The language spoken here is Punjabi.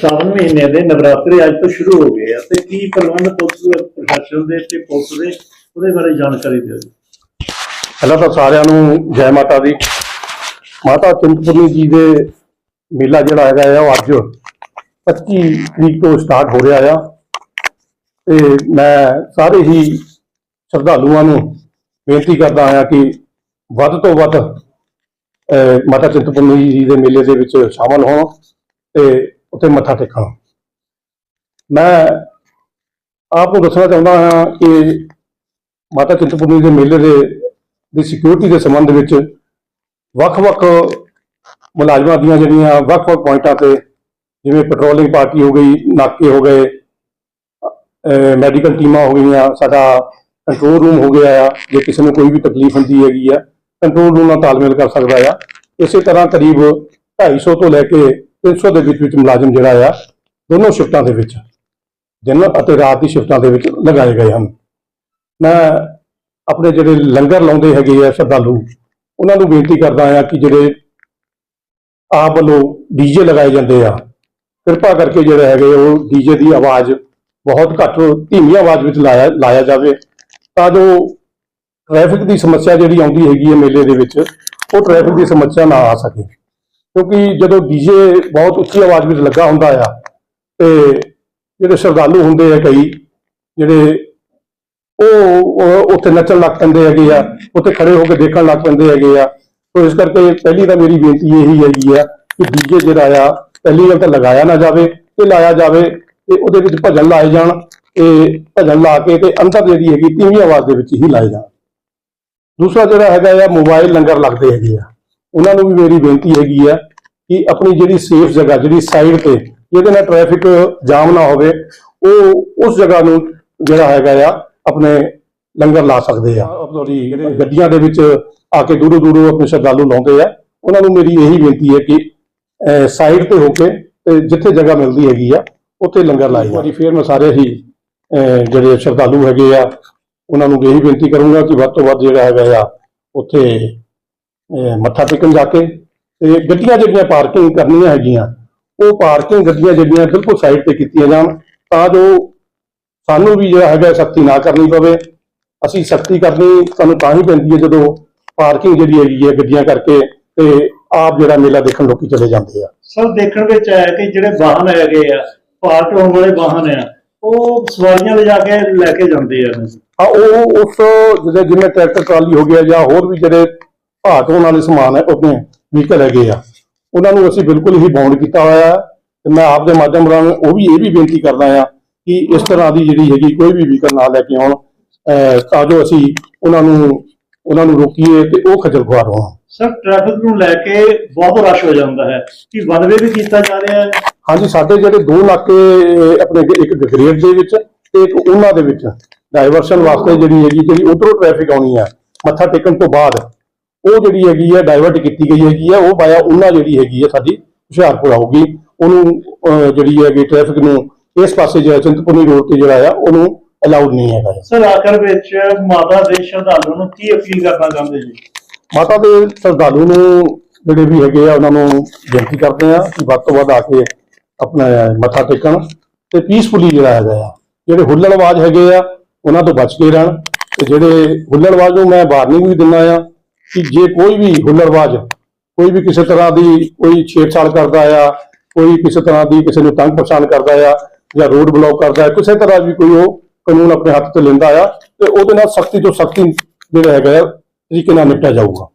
ਸਾਵਨ ਮਹੀਨੇ ਦੇ ਨਵਰਾਤਰੇ ਅੱਜ ਤੋਂ ਸ਼ੁਰੂ ਹੋ ਗਏ ਆ। ਤੇ ਕੀ ਪ੍ਰਬੰਧ ਪੁਲਿਸ ਪ੍ਰਸ਼ਾਸਨ ਦੇ ਤੇ ਪੁਲਿਸ ਦੇ, ਉਹਦੇ ਬਾਰੇ ਜਾਣਕਾਰੀ ਦਿਓ ਪਹਿਲਾਂ ਤਾਂ ਸਾਰਿਆਂ ਨੂੰ ਜੈ ਮਾਤਾ ਦੀ। ਮਾਤਾ ਚਿੰਤਪੁਰਨੀ ਜੀ ਦੇ ਮੇਲਾ ਜਿਹੜਾ ਹੈਗਾ ਆ, ਉਹ ਅੱਜ 25 ਤਰੀਕ ਤੋਂ ਸਟਾਰਟ ਹੋ ਰਿਹਾ ਆ। ਤੇ ਮੈਂ ਸਾਰੇ ਹੀ ਸ਼ਰਧਾਲੂਆਂ ਨੂੰ ਬੇਨਤੀ ਕਰਦਾ ਹਾਂ ਕਿ ਵੱਧ ਤੋਂ ਵੱਧ ਮਾਤਾ ਚਿੰਤਪੁਰਨੀ ਜੀ ਦੇ ਮੇਲੇ ਦੇ ਵਿੱਚ ਸ਼ਾਮਲ ਹੋਣ ਤੇ ਉੱਥੇ ਮੱਥਾ ਟੇਕਣ ਮੈਂ ਆਪ ਨੂੰ ਦੱਸਣਾ ਚਾਹੁੰਦਾ ਹਾਂ ਕਿ ਮਾਤਾ ਚਿੰਤਪੁਰਨੀ ਦੇ ਮੇਲੇ ਦੇ, ਦੀ ਸਿਕਿਉਰਿਟੀ ਦੇ ਸੰਬੰਧ ਵਿੱਚ ਵੱਖ-ਵੱਖ ਮੁਲਾਜ਼ਮਾਂ ਦੀਆਂ ਜਿਹੜੀਆਂ ਵੱਖ-ਵੱਖ ਪੁਆਇੰਟਾਂ ਤੇ, ਜਿਵੇਂ ਪੈਟਰੋਲਿੰਗ ਪਾਰਟੀ ਹੋ ਗਈ, ਨਾਕੇ ਹੋ ਗਏ ਮੈਡੀਕਲ ਟੀਮਾਂ ਹੋ ਗਈਆਂ, ਸਾਡਾ ਕੰਟਰੋਲ ਰੂਮ ਹੋ ਗਿਆ ਆ, ਜੇ ਕਿਸੇ ਨੂੰ ਕੋਈ ਵੀ ਤਕਲੀਫ ਹੁੰਦੀ ਹੈਗੀ ਆ ਕੰਟਰੋਲ ਰੂਮ ਨਾਲ ਤਾਲਮੇਲ ਕਰ ਸਕਦਾ ਆ। ਇਸੇ ਤਰ੍ਹਾਂ ਕਰੀਬ 250 ਤੋਂ ਲੈ ਕੇ 300 ਦੇ ਵਿੱਚ ਵਿੱਚ ਮੁਲਾਜ਼ਮ ਜਿਹੜਾ ਆ, ਦੋਨੋਂ ਸ਼ਿਫਟਾਂ ਦੇ ਵਿੱਚ, ਦਿਨ ਅਤੇ ਰਾਤ ਦੀ ਸ਼ਿਫਟਾਂ ਦੇ ਵਿੱਚ ਲਗਾਏ ਗਏ ਹਨ। ਮੈਂ ਆਪਣੇ ਜਿਹੜੇ ਲੰਗਰ ਲਾਉਂਦੇ ਹੈਗੇ ਆ ਸ਼ਰਧਾਲੂ, ਉਹਨਾਂ ਨੂੰ ਬੇਨਤੀ ਕਰਦਾ ਆ ਕਿ ਜਿਹੜੇ ਆਪ ਵੱਲੋਂ ਡੀਜੇ ਲਗਾਏ ਜਾਂਦੇ ਆ, ਕਿਰਪਾ ਕਰਕੇ ਜਿਹੜੇ ਹੈਗੇ ਉਹ ਡੀਜੇ ਦੀ ਆਵਾਜ਼ ਬਹੁਤ ਘੱਟ ਧੀਮੀ ਆਵਾਜ਼ ਵਿੱਚ ਲਾਇਆ ਲਾਇਆ ਜਾਵੇ। ਤਾਂ ਜੋ ਟ੍ਰੈਫਿਕ ਦੀ ਸਮੱਸਿਆ ਜਿਹੜੀ ਆਉਂਦੀ ਹੈਗੀ ਹੈ ਮੇਲੇ ਦੇ ਵਿੱਚ, ਉਹ ਟ੍ਰੈਫਿਕ ਦੀ ਸਮੱਸਿਆ ਨਾ ਆ ਸਕੇ। ਕਿਉਂਕਿ ਜਦੋਂ ਡੀਜੇ ਬਹੁਤ ਉੱਚੀ ਆਵਾਜ਼ ਵਿੱਚ ਲੱਗਾ ਹੁੰਦਾ ਆ, ਤੇ ਜਿਹੜੇ ਸ਼ਰਧਾਲੂ ਹੁੰਦੇ ਆ ਕਈ, ਜਿਹੜੇ ਉਹ ਉੱਥੇ ਨੱਚਣ ਲੱਗ ਪੈਂਦੇ ਹੈਗੇ ਆ, ਉੱਥੇ ਖੜੇ ਹੋ ਕੇ ਦੇਖਣ ਲੱਗ ਪੈਂਦੇ ਹੈਗੇ ਆ। ਸੋ ਇਸ ਕਰਕੇ ਪਹਿਲੀ ਤਾਂ ਮੇਰੀ ਬੇਨਤੀ ਇਹੀ ਹੈਗੀ ਆ ਕਿ ਡੀਜੇ ਜਿਹੜਾ ਆ, ਪਹਿਲੀ ਗੱਲ ਤਾਂ ਲਗਾਇਆ ਨਾ ਜਾਵੇ ਤੇ ਲਾਇਆ ਜਾਵੇ, ਤੇ ਉਹਦੇ ਵਿੱਚ ਭਜਨ ਲਾਏ ਜਾਣ, ਤੇ ਭਜਨ ਲਾ ਕੇ ਤੇ ਅੰਦਰ ਜਿਹੜੀ ਹੈਗੀ ਤੀਵੀਂ ਆਵਾਜ਼ ਦੇ ਵਿੱਚ ਹੀ ਲਾਏ ਜਾਣ। ਦੂਸਰਾ ਜਿਹੜਾ ਹੈਗਾ ਆ, ਮੋਬਾਈਲ ਲੰਗਰ ਲੱਗਦੇ ਹੈਗੇ ਆ। ਉਹਨਾਂ ਨੂੰ ਵੀ ਮੇਰੀ ਬੇਨਤੀ ਹੈਗੀ ਆ ਕਿ ਆਪਣੀ ਜਿਹੜੀ ਸੇਫ ਜਗ੍ਹਾ ਜਿਹੜੀ ਸਾਈਡ ਤੇ ਜਿਹਦੇ ਨਾਲ ਟ੍ਰੈਫਿਕ ਜਾਮ ਨਾ ਹੋਵੇ ਉਹ ਉਸ ਜਗ੍ਹਾ ਨੂੰ ਜਿਹੜਾ ਹੈਗਾ ਆ ਆਪਣੇ ਲੰਗਰ ਲਾ ਸਕਦੇ ਆ। ਜਿਹੜੇ ਗੱਡੀਆਂ ਦੇ ਵਿੱਚ ਆ ਕੇ ਦੂਰੋਂ ਦੂਰੋਂ ਆਪਣੇ ਸ਼ਰਧਾਲੂ ਲਾਉਂਦੇ ਆ। ਉਹਨਾਂ ਨੂੰ ਮੇਰੀ ਇਹੀ ਬੇਨਤੀ ਹੈ ਕਿ ਸਾਈਡ ਤੇ ਹੋ ਕੇ ਤੇ ਜਿੱਥੇ ਜਗ੍ਹਾ ਮਿਲਦੀ ਹੈਗੀ ਆ ਉੱਥੇ ਲੰਗਰ ਲਾਈ ਵਾਰੀ ਫੇਰ ਮੈਂ ਸਾਰੇ ਹੀ ਜਿਹੜੇ ਸ਼ਰਧਾਲੂ ਹੈਗੇ ਆ ਉਹਨਾਂ ਨੂੰ ਇਹੀ ਬੇਨਤੀ ਕਰੂੰਗਾ ਕਿ ਵੱਧ ਤੋਂ ਵੱਧ ਜਿਹੜਾ ਹੈਗਾ ਆ ਉੱਥੇ ਮੱਥਾ ਟੇਕਣ ਜਾ ਕੇ ਤੇ ਗੱਡੀਆਂ ਜਿਹੜੀਆਂ ਪਾਰਕਿੰਗ ਕਰਨੀਆਂ ਹੈਗੀਆਂ ਉਹ ਪਾਰਕਿੰਗ ਗੱਡੀਆਂ ਜਿਹੜੀਆਂ ਬਿਲਕੁਲ ਸਾਈਡ ਤੇ ਕੀਤੀਆਂ ਜਾਣ ਤਾਂ ਜੋ ਸਾਨੂੰ ਵੀ ਜਿਹੜਾ ਹੈਗਾ ਸਖਤੀ ਨਾ ਕਰਨੀ ਪਵੇ। ਅਸੀਂ ਸਖਤੀ ਕਰਨੀ ਸਾਨੂੰ ਤਾਂ ਹੀ ਪੈਂਦੀ ਹੈ ਜਦੋਂ ਪਾਰਕਿੰਗ ਜਿਹੜੀ ਹੈਗੀ ਹੈ ਗੱਡੀਆਂ ਕਰਕੇ ਤੇ ਆਪ ਜਿਹੜਾ ਮੇਲਾ ਦੇਖਣ ਲੋਕੀ ਚਲੇ ਜਾਂਦੇ ਆ। ਸਰ ਦੇਖਣ ਵਿੱਚ ਆਇਆ ਕਿ ਜਿਹੜੇ ਵਾਹਨ ਹੈਗੇ ਆ ਪਾਰਕ ਹੋਣ ਵਾਲੇ ਵਾਹਨ ਆ ਉਹ ਸਵਾਰੀਆਂ ਲਿਜਾ ਕੇ ਲੈ ਕੇ ਜਾਂਦੇ ਆ। ਹਾਂ ਉਹ ਉਸ ਜਿਹੜੇ ਜਿਵੇਂ ਟਰੈਕਟਰ ਟਰਾਲੀ ਹੋ ਗਿਆ ਜਾਂ ਹੋਰ ਵੀ ਜਿਹੜੇ ਭਾਟ ਹੋਣ ਵਾਲੇ ਸਮਾਨ ਹੈ ਆਪਣੇ ਵਹੀਕਲ ਹੈਗੇ ਆ। ਉਹਨਾਂ ਨੂੰ ਅਸੀਂ ਬਿਲਕੁਲ ਹੀ ਬਾਉਂਡ ਕੀਤਾ ਹੋਇਆ ਹੈ ਤੇ ਮੈਂ ਆਪ ਦੇ ਮਾਧਿਅਮ ਰਾਹੀਂ ਉਹ ਵੀ ਇਹ ਵੀ ਬੇਨਤੀ ਕਰਦਾ ਆ ਕਿ ਇਸ ਤਰ੍ਹਾਂ ਦੀ ਜਿਹੜੀ ਹੈਗੀ ਕੋਈ ਵੀ ਵਹੀਕਲ ਨਾ ਲੈ ਕੇ ਆਉਣ ਤਾਂ ਜੋ ਅਸੀਂ ਉਹਨਾਂ ਨੂੰ ਉਹਨਾਂ ਨੂੰ ਰੋਕੀਏ ਤੇ ਉਹ ਖੱਜਲ ਖੁਆਰ ਹੋਣ। ਸਰ ਟ੍ਰੈਫਿਕ ਨੂੰ ਲੈ ਕੇ ਬਹੁਤ ਰਸ਼ ਹੋ ਜਾਂਦਾ ਹੈ ਕਿ ਵਨਵੇ ਵੀ ਕੀਤਾ ਜਾ ਰਿਹਾ ਹੈ। ਹਾਂਜੀ ਸਾਡੇ ਜਿਹੜੇ ਦੋ ਇਲਾਕੇ ਆਪਣੇ ਇੱਕ- ਗਗਰੇਟ ਦੇ ਵਿੱਚ ਤੇ ਇੱਕ ਉਹਨਾਂ ਦੇ ਵਿੱਚ। ਡਾਈਵਰਸ਼ਨ ਵਾਸਤੇ ਜਿਹੜੀ ਹੈਗੀ ਜਿਹੜੀ ਉਧਰੋਂ ਟ੍ਰੈਫਿਕ ਆਉਣੀ ਹੈ ਮੱਥਾ ਟੇਕਣ ਤੋਂ ਬਾਅਦ। ਉਹ ਜਿਹੜੀ ਹੈਗੀ ਹੈ ਡਾਈਵਰਟ ਕੀਤੀ ਗਈ ਹੈਗੀ ਹੈ ਉਹ ਬਾਇਆ ਉਹਨਾਂ ਜਿਹੜੀ ਹੈਗੀ ਹੈ ਸਾਡੀ ਹੁਸ਼ਿਆਰਪੁਰ ਆਊਗੀ ਉਹਨੂੰ ਜਿਹੜੀ ਹੈਗੀ ਟ੍ਰੈਫਿਕ ਨੂੰ ਇਸ ਪਾਸੇ ਜਿਹੜਾ ਚਿੰਤਪੁਰਨੀ ਰੋਡ ਤੇ ਜਿਹੜਾ ਆ ਉਹਨੂੰ ਅਲਾਉਡ ਨਹੀਂ ਹੈਗਾ। ਸਰ ਆਖਰ ਵਿੱਚ ਮਾਤਾ ਦੇ ਸ਼ਰਧਾਲੂ ਨੂੰ ਕੀ ਅਪੀਲ ਕਰਨਾ ਚਾਹੁੰਦੇ ਜੀ ਮਾਤਾ ਦੇ ਸ਼ਰਧਾਲੂ ਨੂੰ ਜਿਹੜੇ ਵੀ ਹੈਗੇ ਆ ਉਹਨਾਂ ਨੂੰ ਬੇਨਤੀ ਕਰਦੇ ਆ ਕਿ ਵੱਧ ਤੋਂ ਵੱਧ ਆ ਕੇ ਆਪਣਾ ਮੱਥਾ ਟੇਕਣ ਤੇ ਪੀਸਫੁਲੀ ਜਿਹੜਾ ਹੈਗਾ ਆ ਜਿਹੜੇ ਹੁੱਲੜਬਾਜ਼ ਹੈਗੇ ਆ ਉਹਨਾਂ ਤੋਂ ਬਚ ਕੇ ਰਹਿਣ ਤੇ ਜਿਹੜੇ ਹੁੱਲੜਬਾਜ਼ ਨੂੰ ਮੈਂ ਵਾਰਨਿੰਗ ਵੀ ਦਿੰਦਾ ਆ ਕਿ ਜੇ ਕੋਈ ਵੀ ਹੁੱਲੜਬਾਜ਼ ਕੋਈ ਵੀ ਕਿਸੇ ਤਰ੍ਹਾਂ ਦੀ ਕੋਈ ਛੇੜਛਾੜ ਕਰਦਾ ਆ ਕੋਈ ਕਿਸੇ ਤਰ੍ਹਾਂ ਦੀ ਕਿਸੇ ਨੂੰ ਤੰਗ ਪਰੇਸ਼ਾਨ ਕਰਦਾ ਆ ਜਾਂ ਰੋਡ ਬਲੌਕ ਕਰਦਾ ਹੈ ਕਿਸੇ ਤਰ੍ਹਾਂ ਵੀ ਕੋਈ ਉਹ ਕਾਨੂੰਨ ਆਪਣੇ ਹੱਥ ਤੇ ਲੈਂਦਾ ਆ ਤੇ ਉਹਦੇ ਨਾਲ ਸਖਤੀ ਤੋਂ ਸਖਤੀ ਜਿਹੜਾ ਹੈਗਾ ਆ, ਤਰੀਕੇ ਨਾਲ ਨਿਪਟਿਆ ਜਾਊਗਾ।